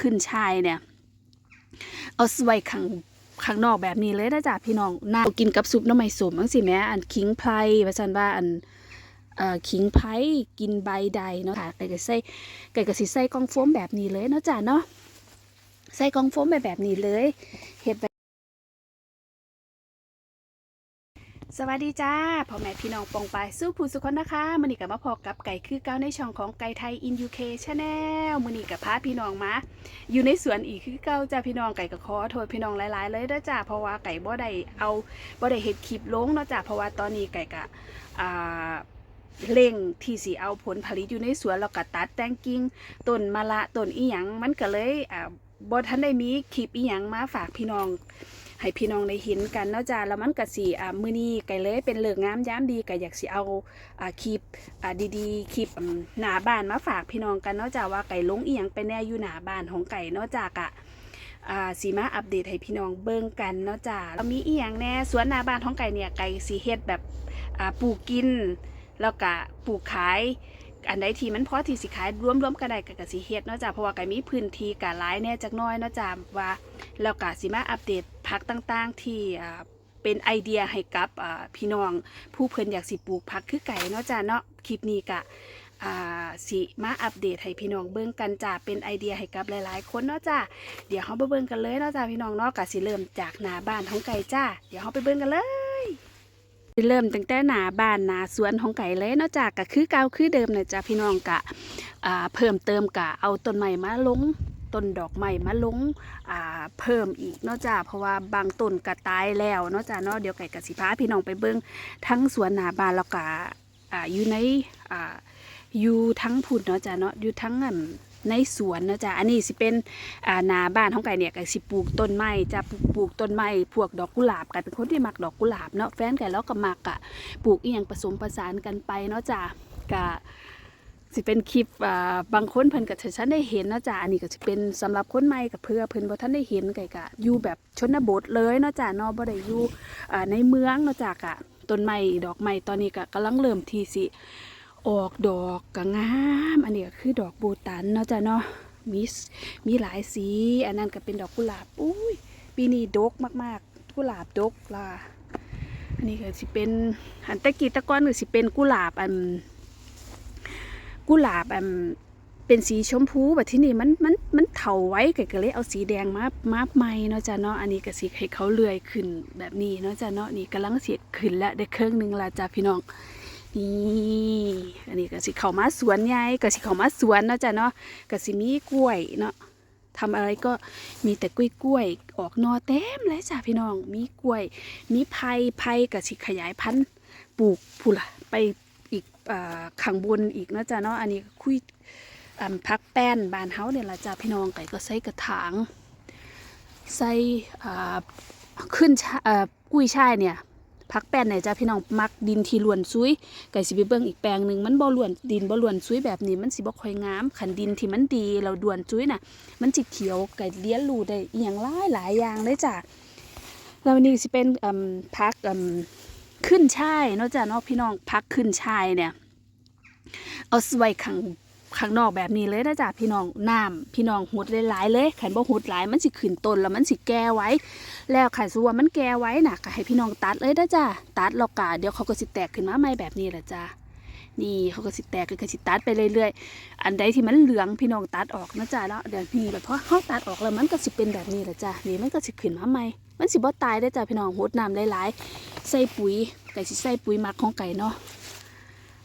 ขึ้นชายเนี่ย เอาสไว้ขังข้างนอกแบบนี้เลยนะจ๊ะพี่น้องน่ากินกับซุปน้ำไม่สมจังสิแม่อันคิงไพรว่าฉันว่าอันเอ่อขิงไพรกินใบใดเนาะค่ะไก่ก็ใส่ไก่กระสิใส่กองโฟมแบบนี้เลยเนาะจ้ะเนาะใส่กองโฟมแบบแบบนี้เลยเห็ดแบ สวัสดีจ้าพ่อแม่พี่น้องปองปายสู้ผู้สุขคนนะคะมือนี้กับมาพอกับไก่คือเก้าในช่องของไก่ไทยอินยูเคชาแนลมือนี้กับพาพี่น้องมาอยู่ในสวนอีกคือเก้าจ้าพี่น้องไก่กับขอโทษพี่น้องหลายๆเลยเด้อจ้าเพราะว่าไก่บ่ได้เอาบ่ได้เฮ็ดคลิปลงเนาะจ้าเพราะว่าตอนนี้ไก่กะอ่าเร่งที่สิเอาผลผลิตอยู่ในสวนแล้วก็ตัดแต่งกิ่งต้นมะละต้นอีหยังมันก็เลยอ่าบ่ทันได้มีคลิปอีหยังมาฝากพี่น้อง ให้พี่น้องได้เห็นกันเนาะจ้าแล้วมันก็สิอ่ามื้อนี้ไก่เลยเป็นเลิกงามยามดีก็อยากสิเอาอ่าคลิปอ่าดีๆคลิปหน้าบ้านมาฝากพี่น้องกันเนาะจ้าว่าไก่ลงอีหยังไปแน่อยู่หน้าบ้านของไก่เนาะจ้ากะอ่าสีมาอัปเดตให้พี่น้องเบิ่งกันเนาะจ้าแล้วมีอีหยังแน่สวนหน้าบ้านของไก่เนี่ยไก่สิเฮ็ดแบบอ่าปลูกกิน แล้วก็ปลูกขาย อันใดที่มันพอที่สิขายรวมๆกันได้ก็กสิเฮ็ดเนาะจ้ะเพราะว่าก็มีพื้นที่กะหลายแน่จักน้อยเนาะจ้ะว่าแล้วก็สิมาอัปเดตผักต่างๆ ที่อ่าเป็นไอเดียให้กับพี่น้องผู้เพิ่นอยากสิปลูกผักคือไก่เนาะจ้ะเนาะคลิปนี้ก็อ่าสิมาอัปเดตให้พี่น้องเบิ่งกันจ้ะเป็นไอเดียให้กับหลายๆ คนเนาะจ้ะเดี๋ยวเฮาไปเบิ่งกันเลยเนาะจ้ะพี่น้องเนาะก็สิเริ่มจากหน้าบ้านของไก่จ้าเดี๋ยวเฮาไปเบิ่งกันเลย เริ่มตั้งแต่หนาบ้านหนาสวนของไก่เลยเนาะจ้ะก็คือเก่าคือเดิมนะจ้ะพี่น้องกะเพิ่มเติมกะเอาต้นไม้มาลงต้นดอกไม้มาลงาเพิ่มอีกเนาะจ้ะเพราะว่าบางต้นก็ตายแล้วเนาะจ้ะเนาะเดี๋ยวไก่กะสิพาพี่น้องไปเบิ่งทั้งสวนหนาบ้านแล้วก็อ่าอยู่ในออยู่ทั้งผุดเนาะจ้ะเนาะอยู่ทั้งอัน ในสวนนะจ้ะอันนี้สิเป็นอ่านาบ้านของไก่เนี่ยก็สิปลูกต้นไม้จะปลูกปลูกต้นไม้พวกดอกกุหลาบกันเป็นคนที่มักดอกกุหลาบเนาะแฟนไก่แล้วก็มักอะปลูกอีหยังผสมผสานกันไปเนาะจ้ะก็สิเป็นคลิปอ่าบางคนเพิ่นก็จะฉันได้เห็นเนาะจ้ะอันนี้ก็จะเป็นสำหรับคนใหม่กับเพื่อเพิ่นบ่ทันได้เห็นไก่กะอยู่แบบชนบทเลยเนาะจ้ะเนาะบ่ได้อยู่อ่าในเมืองเนาะจ้ะกะต้นไม้ดอกไม้ตอนนี้ก็กำลังเริ่มที่สิ ออกดอกก็งาม อันนี้ก็คือดอกบูตันเนาะจ้ะเนาะมีมีหลายสี อันนั้นก็เป็นดอกกุหลาบอุ้ยปีนี้ดกมากๆ กุหลาบดกล่ะอันนี้ก็สิเป็นอันตะกี้ตะก้อนก็สิเป็นกุหลาบอันกุหลาบอันเป็นสีชมพูแบบที่นี่มันมันมันเถาไว้ก็ก็เลยเอาสีแดงมามาใหม่เนาะจ้ะเนาะอันนี้ก็สิให้เขาเลื่อยขึ้นแบบนี้เนาะจ้ะเนาะนี่กำลังเสียขึ้นแล้วได้เครื่องหนึงละจ้ะพี่น้อง นี่อันนี้ก็สิเข้ามาสวนใหญ่ก็สิเข้ามาสวนเนาะจ้ะเนาะก็สิมีกล้วยเนาะทำอะไรก็มีแต่กล้วยกล้วยออกนอเต็มเลยจ้ะพี่น้อง มีกล้วย มีไผ่ไผ่ก็สิขยายพันธุ์ปลูกผู้ละไปอีกอข้างบนอีกเนาะจ้ะเนาะอันนี้คุยพักแป้นบานเฮาเนี่ยละจ้ะพี่น้องไก่ก็ใส่กระถางใส่ขึ้นกุ้ยช่ายเนี่ย พักแป้นไหนจ้าพี่น้องมักดินที่ล้วนซุยไก่สิไปเบิ่งอีกแปลงหนึ่งมันบ่ล้วนดินบ่ล้วนซุยแบบนี้มันสิบ่ค่อยงามขันดินที่มันดีเราด่วนซุยน่ะ มันสิเขียวไก่เลี้ยนรูได้อียงหลายหลายอย่างเลยจ้ะแล้ววันนี้สิเป็นพักขึ้นช่ายเนาะจ้ะเนาะพี่น้องพักขึ้นช่ายเนี่ย เอาไว้ข้าง ข้างนอกแบบนี้เลยนะจ๊ะพี่น้องน้ำพี่น้องหุดหลายๆเลยขันบ่หุดหลายมันสิขึ้นต้นแล้วมันสิแก่ไว้ แล้วขันสัวมันแก่ไว้น่ะก็ให้พี่น้องตัดเลยนะจ้ะตัดแล้วก็เดี๋ยวเขาก็สิแตกขึ้นมาใหม่แบบนี้แหละจ้ะนี่เขาก็สิแตกก็สิตัดไปเรื่อยๆ อันใดที่มันเหลืองพี่น้องตัดออกนะจ๊ะแล้วเดี๋ยวนี่แบบเพอเขาตัดออกแล้วมันก็สิเป็นแบบนี้แหละจ้ะนี่มันก็สิขึ้นมาใหม่มันสิบ่ตายได้จ้ะพี่น้องหดน้ำหลายๆ ใส่ปุ๋ยไก่สิใส่ปุ๋ยหมักของไก่เนาะ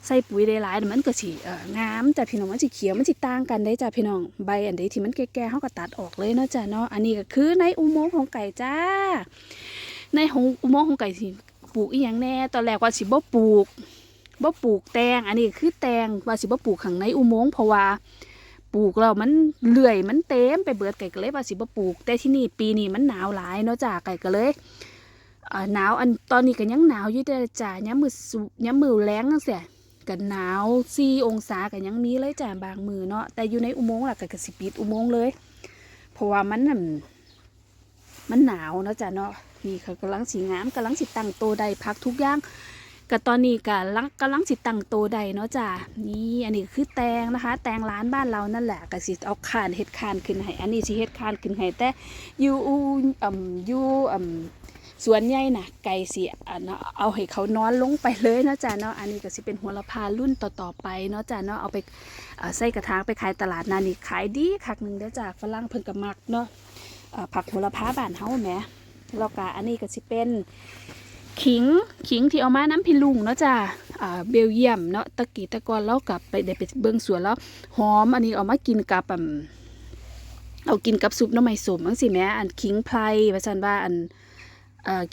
ใส่ปุ๋ยได้หลายมันก็สิเอ่องามจ้ะพี่น้องมันสิเขียวมันสิต่างกันได้จ้ะพี่น้องใบอันใดที่มันแก่ๆเขาก็ตัดออกเลยเนาะจ้ะเนาะอันนี้ก็คือในอุโมงค์ของไก่จ้า ในของอุโมงค์ของไก่สิปลูกอีหยังแน่ตอนแรกว่าสิบ่ปลูกบ่ปลูกแตง อันนี้คือแตงว่าสิบ่ปลูกข้างในอุโมงค์เพราะว่าปลูกแล้วมันเลื่อยมันเต็มไปเบิดไก่ก็เลยว่าสิบ่ปลูก แต่ที่นี่ปีนี้มันหนาวหลายเนาะจ้ะไก่ก็เลยหนาวอันตอนนี้ก็ยังหนาวอยู่แต่จ้ะย้ำมือย้ำมือแรงจังซี่ กันหนาวสี่องศากันยังมีเลยจ้ะบางมือเนาะแต่อยู่ในอุโมงค์ล่ะก็กสิปิดอุโมงค์เลย เพราะว่ามันมันหนาวเนาะจ้ะเนาะนี่เขากำลังสีงามกำลังสิตั้งโตได้พักทุกอย่างกก็ตอนนี้ก็ลังกำลังสิตั้งโตวใดเนาะจ้ะนี่อันนี้คือแตงนะคะ แตงร้านบ้านเรานั่นแหละก็สิเอาคานเฮ็ดคานขึ้นให้อันนี้สิเฮ็ดคานขึ้นให้แต่อยู่อูอ่ำอยู่อ่ำ สวนใหญ่น่ะไก่สิอะเนาะเอาให้เขานอนลงไปเลยเนาะจ้ะเนาะอันนี้ก็สิเป็นหัวละพารุ่นต่อๆไปเนาะจ้ะเนาะเอาไปาใส่กระถางไปขายตลาดนานี่ขายดีคักหนึ่งเด้อจ้ะฝรั่งเพิ่นก็มักเนาะผักโหระพาบ้านเฮาแหมแล้วก็อันนี้ก็สิเป็นขิงขิงที่เอามาน้ำพิลุงเนาะจ้ะอ่าเบลเยียมเนาะตะกี้ตะกอนแล้วกลับไปได้ไปเบิ่งสวนแล้วหอมอันนี้เอามากินกับเอากินกับซุปน้ำไม้สมจังสิแม่อันขิงไพรว่าซั่นว่าอันเอ่อ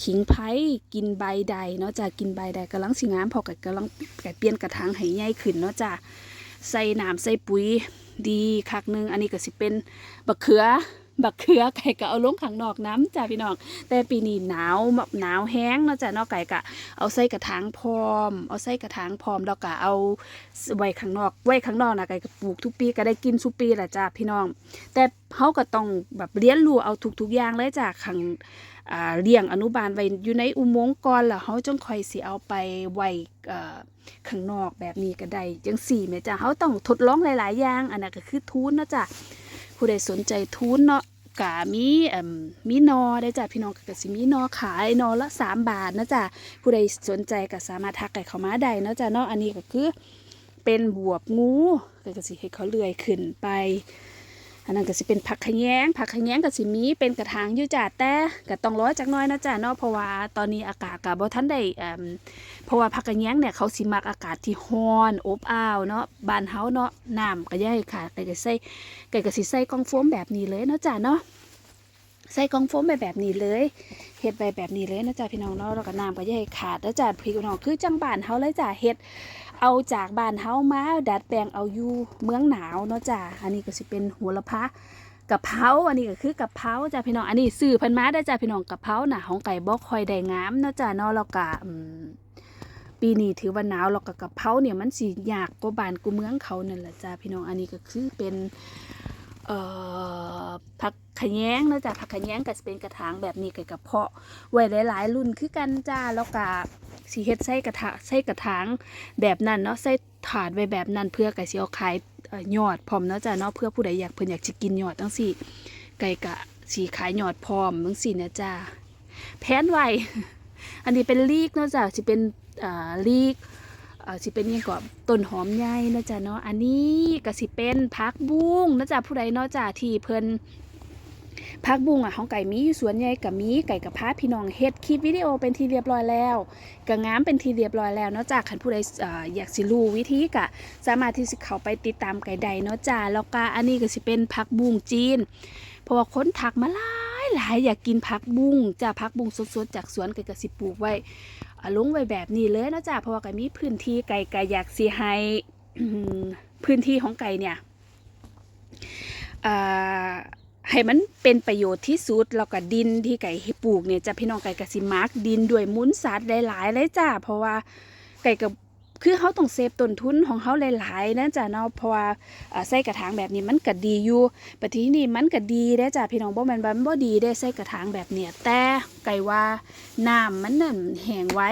ขิงไผ่กินใบใดเนาะจ้ะกินใบใดกำลังสิงามพอกับกำลังกเปลี่ยนกระถางให้ใหญ่ขึ้นเนาะจ้ะใส่น้ำใส่ปุ๋ยดีคักนึงอันนี้ก็สิเป็นบักเขือ บักเขือไก่ก็เอาลงข้างนอกน้ำจ้ะพี่น้องแต่ปีนี้หนาวแบบหนาวแห้งเนาะจ้ะเนอกไก่กะเอาใส่กระถางพร้อม เอาใส่กระถางพร้อมแล้วก็เอาไว้ข้างนอกไว้ข้างนอกนะไก่ก็ปลูกทุกปีก็ได้กินทุกปีแหละจ้ะพี่น้อง แต่เขาก็ต้องแบบเลี้ยงรู้เอาทุกๆอย่างเลยจ้ะขังอ่าเลี้ยงอนุบาลไว้อยู่ในอุโมงค์ก่อนแล้วเขาจังค่อยสิเอาไปไว้ข้างนอกแบบนี้ก็ได้จังสี่แม่จ้ะเขาต้องทดลองหลาย ๆ อย่างอันนั้นก็คือทุนเนาะจ้ะ ผู้ใดสนใจทุนเนาะกะมีเอ่มมีนอได้จ้ะพี่น้องกะสิมีนอขายนอละสามบาทนะจ้ะผู้ใดสนใจก็สามารถทักไก่เขามาได้เนาะจ้ะเนาะอันนี้ก็คือเป็นบวบงูก็ก็สิให้เขาเลื่อยขึ้นไป อันนั้นก็สิเป็นผักขะแยงผักขะแยงก็สิมีเป็นกระถางอยู่จ้ะแต่ก็ต้องร้อยจักน้อยนะจ้ะเนาะเพราะว่าตอนนี้อากาศก็บ่ทันได้เอ่มเพราะว่าผักขะแยงเนี่ยเขาสิมักอากาศที่ร้อนอบอ้าวเนาะบ้านเฮาเนาะน้ำก็ย่าให้ขาดไก่ก็ใส่ไก่ก็สิใส่กองโฟมแบบนี้เลยเนาะจ้ะเนาะใส่กองโฟมไปแบบนี้เลยเฮ็ดไปแบบนี้เลยนะจ๊ะพี่น้องเนาะแล้วก็น้ำก็ย่าให้ขาดแล้วจ้ะพี่น้องคือจังบ้านเฮาเลยจ้ะเฮ็ด เอาจากบ้านเฮามาดัดแปลงเอาอยู่เมืองหนาวเนาะจ้ะอันนี้ก็สิเป็นหัวละพากะเพราอันนี้ก็คือกะเพราจ้ะพี่น้อง อันนี้ซื้อพิ่นมาได้จ้ะพี่น้องกะเพราน่ะของไก่บ่คอยได้งามเนาะจ้ะเนาะแล้วก็ปีนี้ถือว่าหนาวแล้วก็กะเพราเนี่ยมันสิยากกว่าบ้านกูเมืองเขานั่นแหละจ้ะพี่น้อง อันนี้ก็คือเป็นเอ่อผักขยงเนะจ้ะผักขยงก็จะเป็นกระถางแบบนี้กับกระเพาะไว้หลายๆรุ่นคือกันจ้าแล้วก็ สีเฮ็ดใส่กระถาใส่กระถางแบบนั้นเนาะใส่ถาดไว้แบบนั้นเพื่อไก่สิเอาขายยอดพร้อมเนาะจ้ะเนาะเพื่อผู้ใดอยากเพิ่นอยากสิกินยอดจังซี่ ไก่กะสีขายยอดพร้อมจังซี่นะจ้าแผนไวอันนี้เป็นลีกเนาะจ้ะสิเป็นอ่าลีกสิเป็นยังก่อนต้นหอมใหญ่นะจ๊ะเนาะอันนี้ก็สิเป็นพักบุ้งนะจ๊ะผู้ใดเนาะจ้ะที่เพิ่น พักบุ้งอะของไก่มีอยู่สวนใหญ่กับมีไก่กับพาพี่น้องเฮ็ดคลิปวิดีโอเป็นที่เรียบร้อยแล้วก็งามเป็นที่เรียบร้อยแล้วเนาะจ้ะคันผู้ใดอยากสิรู้วิธีก็สามารถที่สิเข้าไปติดตามไก่ใดเนาะจ้ะแล้วก็อันนี้ก็สิเป็นพักบุ้งจีนเพราะว่าคนทักมาหลายหลายอยากกินพักบุ้งจ้ะพักบุ้งสดๆจากสวนไก่ก็สิปลูกไว้อะลงไว้แบบนี้เลยเนาะจ๊ะเพราะว่าไก่มีพื้นที่ไก่ไก่อยากสีให้พื้นที่ของไก่เนี่ยอ่า ให้มันเป็นประโยชน์ที่สุดแล้วก็ดินที่ไก่ปลูกเนี่ยจะพี่น้องไก่กสิมาร์กดินด้วยมุ้นสัตว์หลายๆเลยจ้ะเพราะว่าไก่กับคือเขาต้องเซฟต้นทุนของเขาหลายๆนะจ๊ะเนาะเพราะว่าอ่าใส่กระถางแบบนี้มันก็ดีอยู่ปฏินี้มันก็ดีได้จ้ะพี่น้องบ่แม่นว่ามันบ่ดีได้ใส่กระถางแบบเนี้ยแต่ไก่ว่าน้ำมันนั่นแห้งไว้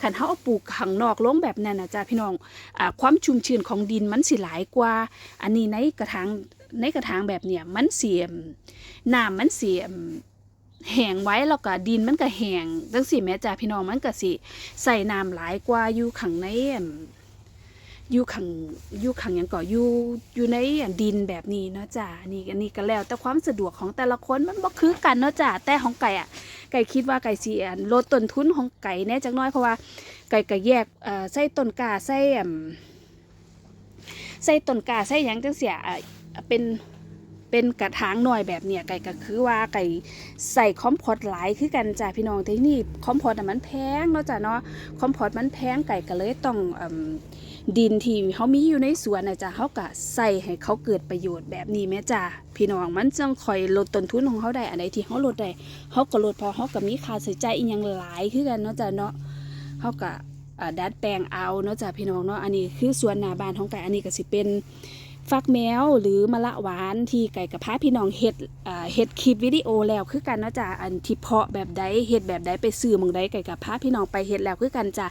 ขันเขาเอาปลูกข้างนอกลงแบบนั้นนะจ๊ะพี่น้องอความชุ่มชื้นของดินมันสิหลายกว่า อันนี้ในกระถาง ในกระถางแบบเนี้ยมันเสียมน้ำมันเสียมแห้งไว้แล้วก็ดินมันก็แห้งจังสิแม่จ้ะพี่น้องมันก็สิใส่น้ำหลายกว่าอยู่ข้างในอยู่ข้างอยู่ข้างหยังก็ออยู่อยู่ในดินแบบนี้เนาะจ้ะนี่อันนี้ก็แล้ว แต่ความสะดวกของแต่ละคนมันบ่คือกันเนาะจ้ะแต่ของไก่อะไก่คิดว่าไก่สิอันลดต้นทุนของไก่แน่จักน้อยเพราะว่าไก่ก็แยกใส่ต้นกาใส่ใส่ต้นกาใส่ยังจังเสีย เป็นเป็นกระถางหน่อยแบบเนี้ยไก่ก็คือว่าไก่ใส่คอมพอตหลายคือกันจ้ะพี่น้องแต่นี่คอมพอตน่ะมันแพงเนาะจ้ะเนาะคอมพอตมันแพงไก่ก็เลยต้องอดินที่เขามีอยู่ในสวนนะจ้ะเขาก็ใส่ให้เขาเกิดประโยชน์แบบนี้แม่จ้ะพี่น้องมันจังคอยลดต้นทุนของเขาได้อันใดที่เขาลดได้เขาก็ลดพอเขาก็มีค่าใช้จ่ายอีกอย่างหลายคือกันเนาะจ้ะเนาะเขาก็ดัดแปลงเอาเนาะจ้ะพี่น้องเนาะอันนี้คือสวนหน้าบ้านของไก่อันนี้ก็สิเป็น ฟักแมวหรือมะละหวานที่ไก่กับพาพี่น้องเฮ็ดเฮ็ดคลิปวิดีโอแล้วคือกันเนาะจ้ะอันที่เพาะแบบใดเฮ็ดแบบใดไปซื้อมองใดไก่กับพาพี่น้องไปเฮ็ดแล้วคือกันจ้ะ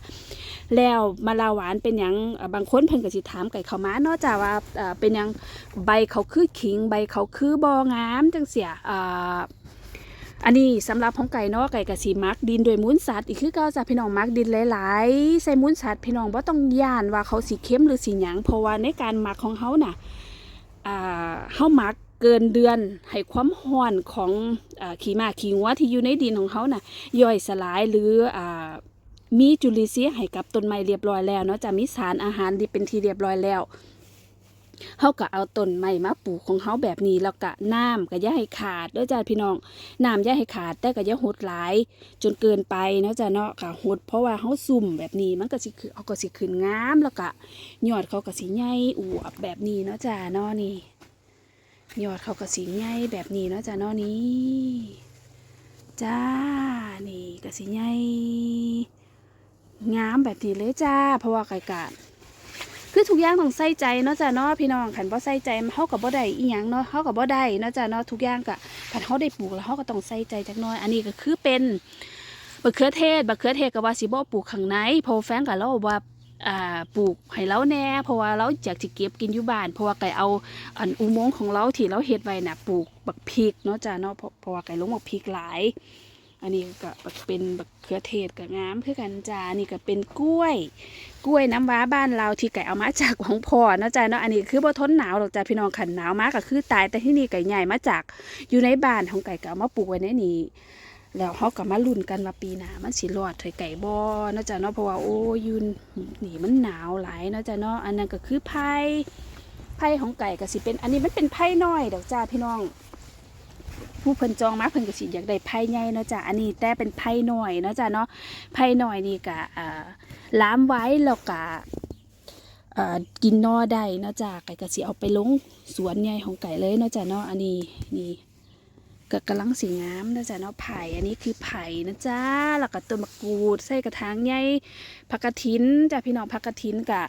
แล้วมะละหวานเป็นหยังอ่าบางคนเพิ่นก็สิถามไก่เขามาเนาะจ้ะว่าอ่าเป็นหยังใบเขาคือขิงใบเขาคือบ่งามจังเสียอ่า อันนี้สำหรับของไก่เนาะไก่กับสีมักดินโดวยมูลสัตว์อีกคือเก็จะพี่น้องมักดินหลายๆใส่มูลสัตว์พี่น้องว่าต้องย่านว่าเขาสีเข้มหรือสีหยังเพราะว่าในการมักของเขาน่ะอ่าเฮามักเกินเดือนให้ความร้อนของอขี้มาขี้งัวที่อยู่ในดินของเขาน่ะย่อยสลายหรืออ่ามีจุลินทรีย์ให้กับต้นไม้เรียบร้อยแล้วเนาะจะมีสารอาหารที่เป็นที่เรียบร้อยแล้ว เฮาก็เอาต้นไม้มาปลูกของเฮาแบบนี้แล้วก็น้ำก็อย่าให้ขาดเด้อจ้าพี่น้องน้ำอย่าให้ขาดแต่ก็อย่าหดหลาย จนเกินไปเนาะจ้าเนาะค่ะหดเพราะว่าเฮาซุ่มแบบนี้มันก็สิคือเอาก็สิขึ้นงามแล้วก็ยอดเขาก็สิใหญ่อวบแบบนี้เนาะจ้าเนาะนี่ยอดเขาก็สิใหญ่แบบนี้เนาะจ้าเนาะนี่จ้านี่ก็สิใหญ่งามแบบนี้เลยจ้า เพราะว่าไก่กาด คือทุกอย่างต้องใส่ใจเนาะจ้ะเนาะพี่น้องขันบ่ใส่ใจเฮากับบ่ได้อีหยังเนาะเฮากับบ่ได้เนาะจ้ะเนาะทุกอย่างก็คันเฮาได้ปลูกแล้วเฮาก็ต้องใส่ใจจักหน่อย อันนี้ก็คือเป็นบักเขือเทศบักเขือเทศก็ว่าสิบ่ปลูกข้างในพอแฟนก็เล่าว่าอ่าปลูกให้เราแน่เพราะว่าเราอยากสิเก็บกินอยู่บ้านเพราะว่าไก่เอาอันอุโมงค์ของเราที่เราเฮ็ดไว้น่ะปลูกบักพริกเนาะจ้ะเนาะเพราะเพราะว่าไก่ลงบักพริกหลาย อันนี้ก็เป็นบักเขือเทศก็งามคือกันจ้าอันนี่ก็เป็นกล้วย กล้วยน้ำว้าบ้านเราที่ไก่เอามาจากของพ่อเนาะจ้าเนาะอันนี้คือบ่ทนหนาวหรอกจ้าพี่น้องขันหนาวมากก็คือตายแต่ที่นี่ไก่ใหญ่มาจากอยู่ในบ้านของไก่ก็เอามาปลูกไว้ในนี้แล้วเขาก็มาลุ้นกันว่าปีหนามันสิรอดถอยไก่บ่เนาะจ้าเนาะเพราะว่าโอ้ยอยุนนี่มันหนาวหลายนาะจ้าเนาะอันนั้นก็คือไผ่ไผ่ของไก่ก็สิเป็น อันนี้มันเป็นไผ่น้อยดอกจ้าพี่น้อง ผู้เพิ่นจองมาเพิ่นก็สิอยากได้ไผ่ใหญ่เนาะจ้ะอันนี้แต่เป็นไผ่น้อยเนาะจ้ะเนาะไผ่น้อยนี่ก็อ่าล้ามไว้แล้วก็กินนอได้เนาะจ้ะไก่ก็สิเอาไปลงสวนใหญ่ของไก่เลยเนาะจ้ะเนาะอันนี้นี่ก็กำลังสีงามนะจ้ะเนาะไผ่อันนี้คือไผ่นะจ้าแล้วก็ต้นมะกรูดใส่กระถางใหญ่ผักกระถินจ้ะพี่น้องผักกระถินก็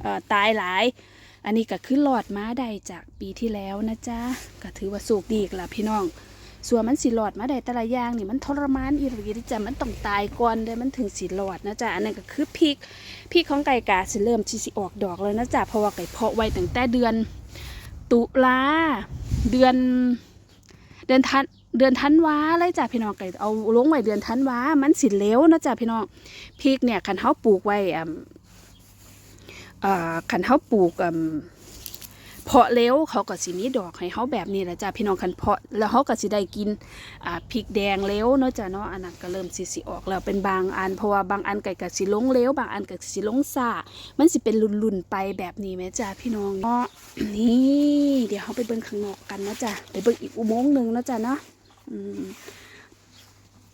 เอ่อตายหลาย อันนี้ก็คือหลอดม้าได้จากปีที่แล้วนะจ๊ะก็ถือว่าสุกดีอีกละพี่น้อง ส่วนมันสิหลอดมาได้แต่ละอย่างนี่มันทรมานอีหลีที่จะมันต้องตายก่อนได้มันถึงสิหลอดนะจ๊ะอันนั้นก็คือพริกพริกของไก่กาสิเริ่มที่สิออกดอกเลยนะจ๊ะเพราะว่าไก่เพาะไว้ตั้งแต่เดือน ตุลาเดือน เดือนทันเดือนธันวาเลยจ้ะพี่น้องไก่เอาลงไว้เดือนธันวามันสิเหลวนะจ๊ะพี่น้องพริกเนี่ยคันเฮาปลูกไว้อ่าอ่าคันเฮาปลูกอ่า เพาะเร็วเขาก็สิมีดอกให้เขาแบบนี้แหละจ้ะพี่น้องคันเพาะแล้วเขาก็สิได้กินอ่าพริกแดงเร็วเนาะจ้ะเนาะอันนั้นก็เริ่มสิสิออกแล้วเป็นบางอันเพราะว่าบางอันไก่ก็สิลงเร็วบางอันก็สิลงซ่ามันสิเป็นลุ่นๆไปแบบนี้แม่จ้ะพี่น้องเนาะนี่ เดี๋ยวเขาไปเบิ่งข้างนอกกันนะจ้ะไปเบิ่งอีกอุโมงค์หนึ่งนะจ้ะเนาะอืม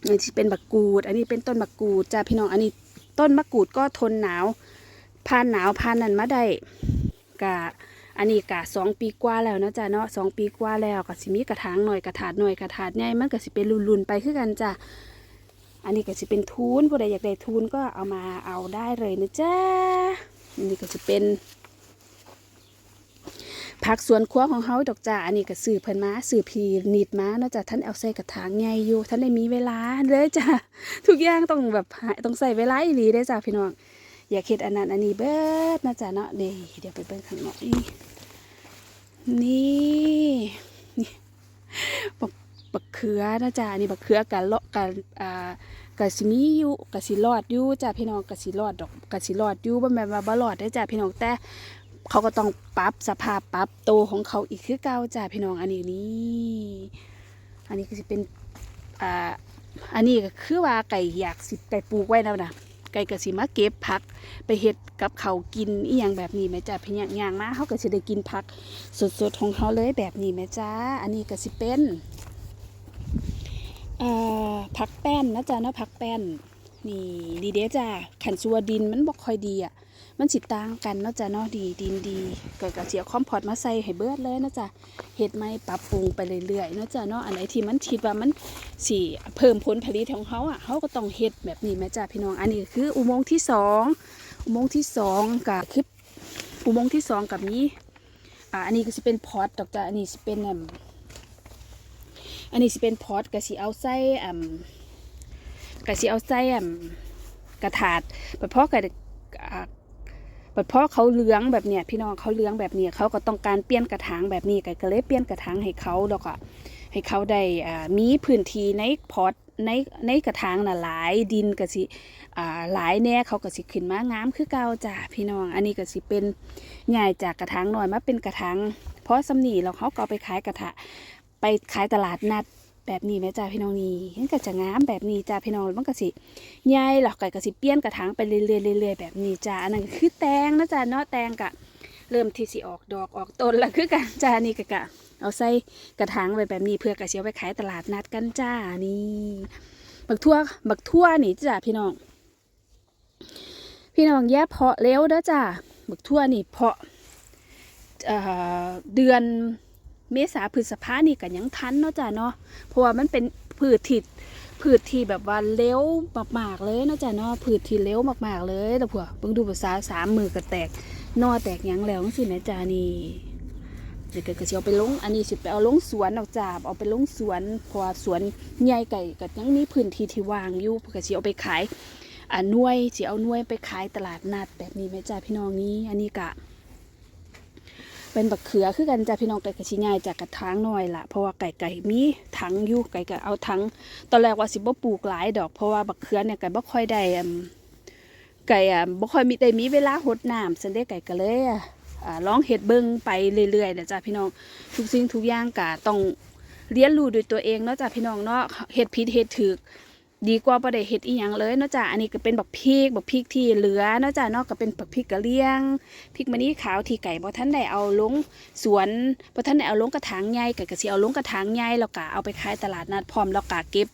อันนี้เป็นบักกูด อันนี้เป็นต้นบักกูดจ้ะพี่น้อง อันนี้ต้นมะกรูดก็ทนหนาวผ่านหนาวผ่านนั้นมาได้กะ อันนี้กะสองปีกว่าแล้วนะจ๊ะเนาะสองปีกว่าแล้วก็สิมีกระถางหน่อยกระถาดหน่อยกระถาดใหญ่มันก็สิเป็นรุนๆไปคือกันจ้ะอันนี้ก็สิเป็นทุนผู้ใดอยากได้ทุนก็เอามาเอาได้เลยนะจ๊ะอันนี้ก็จะเป็นผักสวนครัวของเฮาดอกจ้าอันนี้ก็ซื้อเพิ่นมาซื้อพีนิดมาเนาะจ้ะท่านเอาใส่กระถางใหญ่อยู่ท่านได้มีเวลาเลยจ้ะทุกอย่างต้องแบบต้องใส่เวลาอีหลีได้จ้ะพี่น้อง อยากเฮ็ดอันนั้นอันนี้เบิดนะจ๊ะเนาะเดี๋ยวเดี๋ยวไปเบิ่งข้างนอกอีกนี่นี่บักบักเขือนะจ๊ะนี่บักเขือกันเลาะกันอ่ากะสิมีอยู่กะสิรอดอยู่จ้ะพี่น้องกะสิรอดดอกกะสิรอดอยู่บ่แม่นว่าบ่รอดได้จ้ะพี่น้องแต่เขาก็ต้องปรับสภาพปรับโตวของเขาอีกคือเก่าจ้ะพี่น้องอันนี้นี่อันนี้ก็สิเป็นอ่าอันนี้ก็คือว่าไก่อยากสิไก่ปลูกไว้แล้วนะ ไก่กะสิมาเก็บผัก ไปเห็ดกับเขากินอีหยังแบบนี้แม่จ้ะพี่ย่างมาเขาก็สิได้กินผักสดๆของเขาเลยแบบนี้แม่จ้า อันนี้ก็สิเป็นผักแป้นนะจ๊ะเนาะผักแป้นนี่ดีเด้จ้าขันซัวดินมันบอกค่อยดีอะ มันสิต่างกันเนาะจ้ะเนาะดีดินดีเก็กระเสียคอมพอร์ตมาใส่ให้เบิดเลยนะจ๊ะเฮ็ดไม่ปรับปรุงไปเรื่อยๆเนาะจ้ะเนาะอันไหนที่มันคิดว่ามันสิเพิ่มผลผลิตของเขาอะเขาก็ต้องเฮ็ดแบบนี้แม่จ้าพี่น้องอันนี้คืออุโมงค์ที่สองอุโมงค์ที่สองกับคืออุโมงค์ที่สองกับนี้อ่าอันนี้ก็สิเป็นพอตดอกจ้ะอันนี้สิเป็นอันนี้สิเป็นพอตก็สิเอาใส่อืมก็สิเอาใส่อืมกระถาดบัดพอก็อ่า บัดพอเขาเหลืองแบบเนี้ยพี่น้องเขาเหลืองแบบเนี้ยเขาก็ต้องการเปลี่ยนกระถางแบบนี้ก็ก็เลยเปลี่ยนกระถางให้เขาแล้วก็ให้เขาได้มีพื้นที่ในพอตในในกระถางน่ะหลายดินก็สิอ่าหลายแน่เขาก็สิขึ้นมางามคือเก่าจ้ะพี่น้อง อันนี้ก็สิเป็นใหญ่จากกระถางหน่อยมาเป็นกระถางเพราะสำนีแล้วเขาก็ไปขายกระถะไปขายตลาดนัด แบบนี้ไหมจ้าพี่น้องนี่มันก็จะงามแบบนี้จ้าพี่น้องมันก็สิใหญ่หรอกไก่ก็สิเปลี่ยนกระถางไปเรื่อยๆเรื่อยๆแบบนี้จ้าอันนั้นก็คือแตงนะจ้าเนาะแตงกะเริ่มที่สิออกดอกออกต้นแล้วคือกันจ้านี่กะกะ เอาใส่กระถางไว้แบบนี้เพื่อกระเชียวไปขายตลาดนัดกันจ้านี่บักทั่วบักทั่วนี่จ้าพี่น้อง พี่น้องแย่เพาะเร็วเด้อจ้าบักทั่วนี่เพาะเอ่อเดือน เมษาพฤษภานี่กันยังทันเนาะจ้ะเนาะเพราะว่ามันเป็นพืชที่พืชที่แบบว่าเลี้ยวมากๆเลยเนาะจ้ะเนาะพืชที่เลี้ยวมากๆเลยแต่ผัวเบิ่งดูภาษาสามมือก็แตกนอแตกยังแล้วสิแม่จ้านี่เดี๋ยวก็สิเอาไปลงอันนี้สิไปเอาลงสวนออกจ้าเอาไปลงสวนเพราะว่าสวนใหญ่ไก่ก็ยังมีพื้นที่ที่ว่างอยู่เพื่อก็สิเอาไปขายอ่าน่วยสิเอาน่วยไปขายตลาดนัดแบบนี้แม่จ้าพี่น้องนี้อันนี้กะ เป็นบักเขือคือกันจ้ะพี่น้องไก่กระชิง่ายจากกระถางหน่อยละเพราะว่าไก่ไก่มีถังอยู่ไก่ก็เอาถังตอนแรกว่าสิบ่ปลูกหลายดอก เพราะว่าบักเขือเนี่ยไก่บ่ค่อยได้ไก่อะบ่ค่อยมีได้มีเวลาหดน้ำซันเด้ไก่ก็เลยอะอ่าลองเฮ็ดเบิ่งไปเรื่อยๆนะจ้ะพี่น้องทุกสิ่งทุกอย่างก็ต้องเรียนรู้ด้วยตัวเองเนาะจ้ะพี่น้องเนาะเฮ็ดผิดเฮ็ดถูก ดีกว่าบ่ได้เฮ็ดอีหยังเลยเนาะจ้ะอันนี้ก็เป็นบักพริกบักพริกที่เหลือเนาะจ้ะเนาะก็เป็นบักพริกกะเหรี่ยงพริกมะนี้ขาวที่ไก่บ่ท่านได้เอาลงสวนบ่ท่านได้เอาลงกระถางใหญ่ไก่ก็สิเอาลงกระถางใหญ่แล้วก็เอาไปขายตลาดนัดพร้อมแล้วก็เก็บ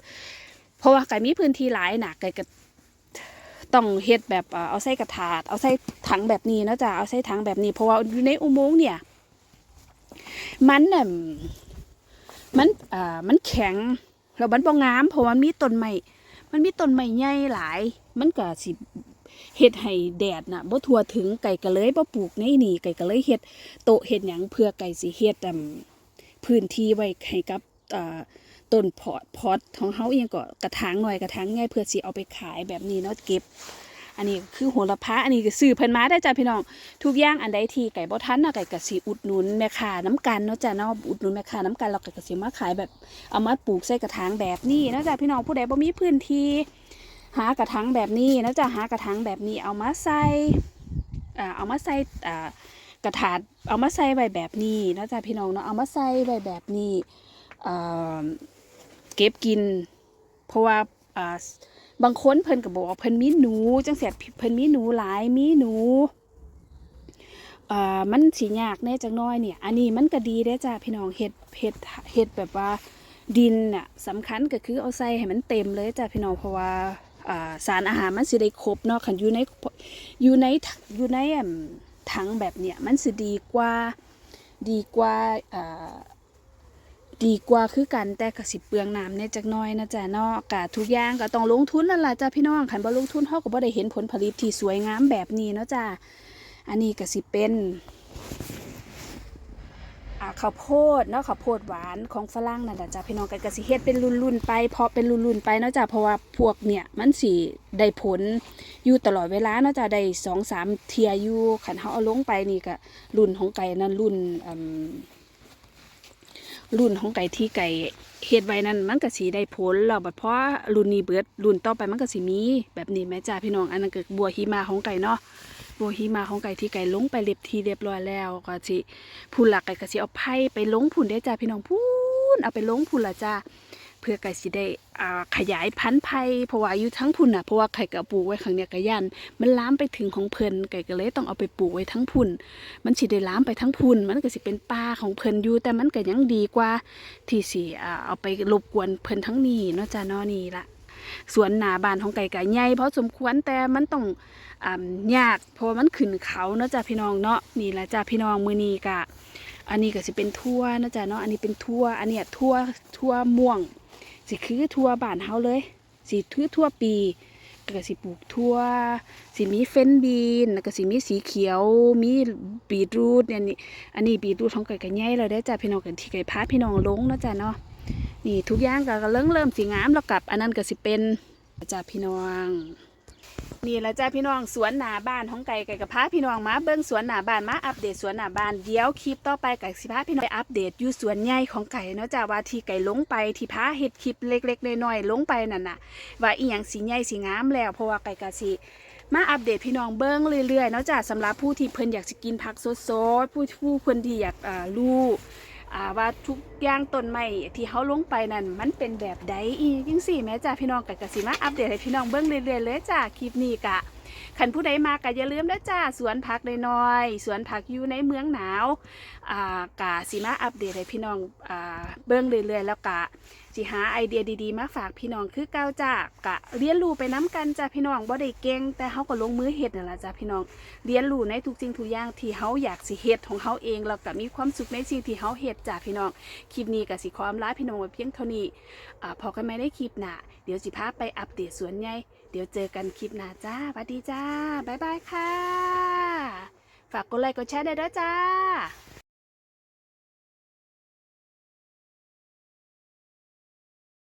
เพราะว่าไก่มีพื้นที่หลายน่ะไก่ก็ต้องเฮ็ดแบบเอาใส่กระถาด เอาใส่ถังแบบนี้เนาะจ้ะเอาใส่ถังแบบนี้เพราะว่าอยู่ในอุโมงค์เนี่ย มันน่ะมันอ่ามันแข็งแล้วมันบ่งามเพราะว่ามันมีต้นไม้ มันมีต้นไม้ใหญ่หลาย มันก็สิเฮ็ดให้แดดน่ะบ่ทั่วถึงไก่ก็เลยบ่ปลูกในนี่ไก่ก็เลยเฮ็ดโตเฮ็ดหยังเพื่อไก่สิเฮ็ดอืมพื้นที่ไว้ให้กับอ่าต้นพอตพอตของเฮาเองก็กระถางหน่อยกระถางใหญ่เพื่อสิเอาไปขายแบบนี้เนาะเก็บ อันนี้คือโหระพาอันนี้ก็ซื้อเพิ่นมาได้จ้ะพี่น้อง ทุกอย่างอันใดที่ไก่บ่ทันน่ะไก่ก็สิอุดหนุนแม่ค้าน้ำกันเนาะจ้ะเนาะอุดหนุนแม่ค้าน้ำกันแล้วไก่ก็สิมาขายแบบเอามาปลูกใส่กระถางแบบนี้เนาะจ้ะพี่น้องผู้ใดบ่มีพื้นที่หากระถางแบบนี้นะจ๊ะหากระถางแบบนี้เอามาใส่อ่าเอามาใส่อ่ากระถาดเอามาใส่ไว้แบบนี้นะจ๊ะพี่น้องเนาะเอามาใส่ไว้แบบนี้อ่าเก็บกิน เพราะว่า บางคนเพิ่นก็บอกว่าเพิ่นมีหนู จังเสียเพิ่นมีหนูหลายมีหนูมันสิยากแน่จังน้อยเนี่ย อันนี้มันก็ดีเด้จ้ะพี่น้องเฮ็ดเฮ็ดเฮ็ดแบบว่าดินน่ะสำคัญก็คือเอาใส่ให้มันเต็มเลยจ้ะพี่น้องเพราะว่าสารอาหารมันสิได้ครบเนาะคันอยู่ในอยู่ในอยู่ในถังแบบเนี้ยมันสิดีกว่าดีกว่าอ่า ดีกว่าคือกันแต่ก็สิเปลืองน้ำเนี่ยจักน้อยนะจ๊ะเนาะกะทุกอย่างก็ต้องลงทุนนั่นล่ะจ้ะพี่น้องคันบ่ลงทุนเฮาก็บ่ได้เห็นผลผลิตที่สวยงามแบบนี้เนาะจ้ะอันนี้ก็สิเป็นข้าวโพดเนาะข้าวโพดหวานของฝรั่งนั่นแหละจ้ะพี่น้องกันก็สิเฮ็ดเป็นรุ่นๆไป เพาะเป็นรุ่นๆไปเนาะจ้ะเพราะว่าพวกเนี่ยมันสิได้ผลอยู่ตลอดเวลาเนาะจ้ะได้สองสามเทียอยู่ขันเขาเอาลงไปนี่ก็รุ่นของไก่นั่นรุ่นอืม รุ่นของไก่ที่ไก่เฮ็ดไว้นั่นมันก็สีได้ผลเราแบัดเพราะรุ่นนี้เบิดรุ่นต่อไปมันก็สีมี แบบนี้แม่จ้าพี่น้องอันนั้นก็บัวหิมาของไก่เนาะบัวหิมาของไก่ที่ไก่ลงไปเรียบทีเรียบร้อยแล้วก็สิผู้หลักไก่ก็สิเอาไผ่ไปลงผุนได้จ้าพี่น้องพูนเอาไปลงผุนละจ้า พื่อไก่สิได้ขยายพันธุ์ไผ่เพราะว่าอยู่ทั้งพุ่นน่ะเพราะว่าไข่ก็เอาปลูกไว้ข้างเนี้ยก็ยันมันล้ามไปถึงของเพิ่นไก่ก็เลยต้องเอาไปปลูกไว้ทั้งพุ่น มันสิได้ล้ามไปทั้งพุ่น มันก็สิเป็นป่าของเพิ่นอยู่แต่มันก็ยังดีกว่า ที่สิเอาไปรบกวนเพิ่นทั้งนี้เนาะจ้าเนาะนี่ละสวนหนาบานของไก่ก็ใหญ่เพอสมควรแต่มันต้องอยากเพราะมันขึ้นเขาเนาะจ้ะพี่น้องเนาะนี่แหละจ้ะพี่น้องมือนีกะ อันนี้ก็สิเป็นทั่วเนาะจ้ะเนาะอันนี้เป็นทั่วอันเนี้ยทั่วทั่วม่วง สิคือทั่วบ้านเฮาเลย สิทือทั่วปีก็สิปลูกทั่วสิมีเฟนบีนแล้วก็สิมีสีเขียว มีบีทรูทเนี่ยนี่อันนี้บีทรูทของไก่ก็ใหญ่เลยได้จ้ะพี่น้องกันที่ไก่พาพี่น้องลงนะจ้ะเนาะนี่ทุกอย่างก็เริ่มเริ่มสีงามแล้วกับ อันนั้นก็สิเป็นจ้ะพี่น้อง นี่แหละจ้าพี่น้องสวนหนาบ้านของไก่ไก่กับพาพี่น้องมาเบิ้งสวนหนาบ้านมาอัปเดตสวนหนาบ้านเดี๋ยวคลิปต่อไปไก่สิพาพี่น้องไปอัปเดตอยู่สวนใหญ่ของไก่เนาะจ้าว่าที่ไก่ลงไปที่พาเฮ็ดคลิปเล็กๆน้อยๆลงไปนั่นน่ะ ว่าอีหยังสีใหญ่สีงามแล้วเพราะว่าไก่กะสิมาอัปเดตพี่น้องเบิ้งเรื่อยๆเนาะจ้าสำหรับผู้ที่เพิ่นอยากสิกินผักสดๆผู้ผู้เพิ่นที่อยากอ่ารู้อ่ ว่าทุกอย่างต้นไม้ที่เขาลงไปนั่นมันเป็นแบบใดอียิ่งสี่แม่จ้าพี่น้องกับกสิมาอัปเดตให้พี่น้องเบิ้งเรื่อยๆเลยจ้าคลิปนี้กะขันผู้ใดมากะอย่าลืมนะจ้าสวนผักน้อยๆสวนผักอยู่ในเมืองหนาวอ่ากะสิมาอัปเดตให้พี่น้องอ่าเบิ่งเรื่อยๆแล้วกะ สิหาไอเดียดีๆ มาฝากพี่น้องคือเก้าจ้ากะเรียนรู้ไปน้กันจ้าพี่น้องบ่ได้เก่งแต่เฮาก็ลงมือเฮ็ดนั่นล่ะจ้าพี่น้อง เรียนรู้ในทุกสิ่งทุกอย่างที่เฮาอยากสิเฮ็ดของเฮาเองแล้วก็มีความสุขในสิ่งที่เฮาเฮ็ดจ้าพี่น้องคลิปนี้ก็สิขออำลาพี่น้องไว้เพียงเท่านี้อ่าพอกันไม่ได้คลิปหน้าเดี๋ยวสิพาไปอัปเดตสวนใหญ่เดี๋ยวเจอกันคลิปหน้าจ้าสวัสดีจ้าบ๊ายบายค่ะ ฝากกดไลค์กดแชร์ได้ด้วยจ้า